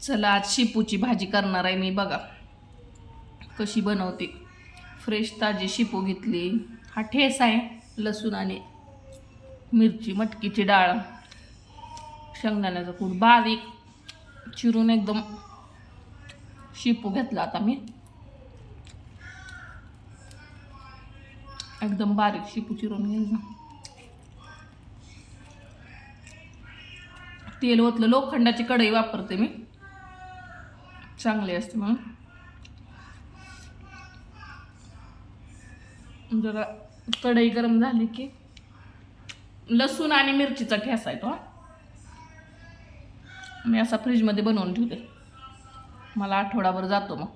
चला आज शिपूची भाजी करणार आहे मी बघा. कशी बनवते. फ्रेश ताजी शिपू घेतली. हा ठेस आहे लसूण आणि मिरची मटकीची डाळ. शेंगदाण्याचा कूट बारीक चिरून एकदम शिपू घेतला आता मी. एकदम बारीक शिपू चिरून घ्यायचा. तेल ओतलं लोखंडाची कढई वापरते मी. चांगली असते म्हणून. जरा कढई गरम झाली की लसूण आणि मिरचीचा ठेसा आहे तो मी असा फ्रीजमध्ये बनवून ठेवते. मला आठवडाभर जातो मग.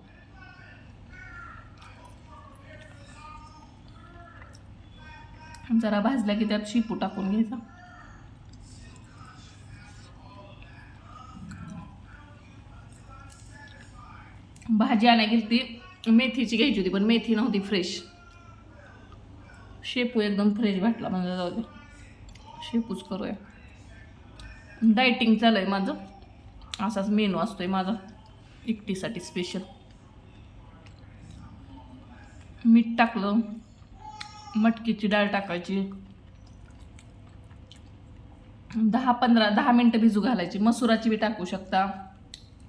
जरा भाजला की त्यात शिपू टाकून घ्यायचा. भाजी आणाय गेली ती मेथीची घ्यायची होती पण मेथी नव्हती फ्रेश शेपू एकदम फ्रेश भेटला म्हणजे जाऊ दे. शेपूच करूया. डायटिंग चालू आहे माझं. असाच मेनू असतोय माझा. एकटीसाठी स्पेशल मीठ टाकलं. मटकीची डाळ टाकायची. दहा पंधरा दहा मिनटं भिजू घालायची. मसुराची बी टाकू शकता.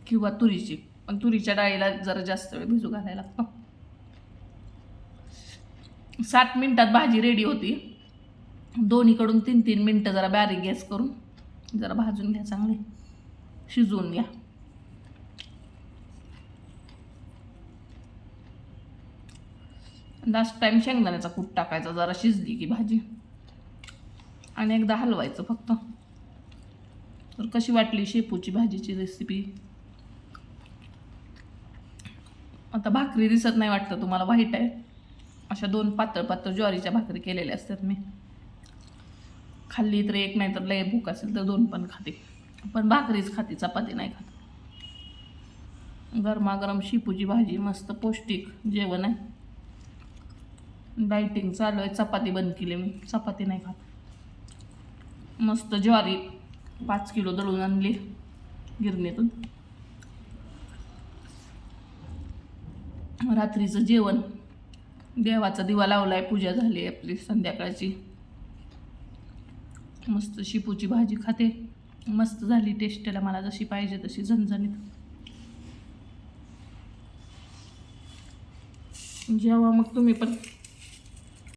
किंवा तुरीची. पण तुरीच्या डाळीला जरा जास्त वेळ भिजू घालायला लागतो. सात मिनटात भाजी रेडी होती. दोन्हीकडून तीन तीन मिनटं जरा बारीक गॅस करून जरा भाजून घ्या चांगली. शिजवून घ्या. लास्ट टाइम शेंगदाण्याचा कूट टाकायचा जरा शिजली की भाजी. आणि एकदा हलवायचं फक्त. तर कशी वाटली शेपूची भाजीची रेसिपी आता भाकरी दिसत नाही वाटतं तुम्हाला वाईट आहे. अशा दोन पातळ पातळ ज्वारीच्या भाकरी केलेल्या असतात मी. खाल्ली तर एक नाही तर लय भूक असेल तर दोन पण खाते. पण भाकरीच खाते चपाती नाही खात. गरमागरम शिपूची भाजी मस्त पौष्टिक जेवण आहे. डायटिंग चालू आहे चपाती बंद केली मी चपाती नाही खात. मस्त ज्वारी पाच किलो दळून आणली गिरणीतून. रात्रीचं जेवण. देवाचा दिवा लावलाय पूजा झाली आहे आपली संध्याकाळची. मस्त शिपूची भाजी खाते. मस्त झाली टेस्टला मला जशी पाहिजे तशी झणझणीत. जेव्हा मग तुम्ही पण.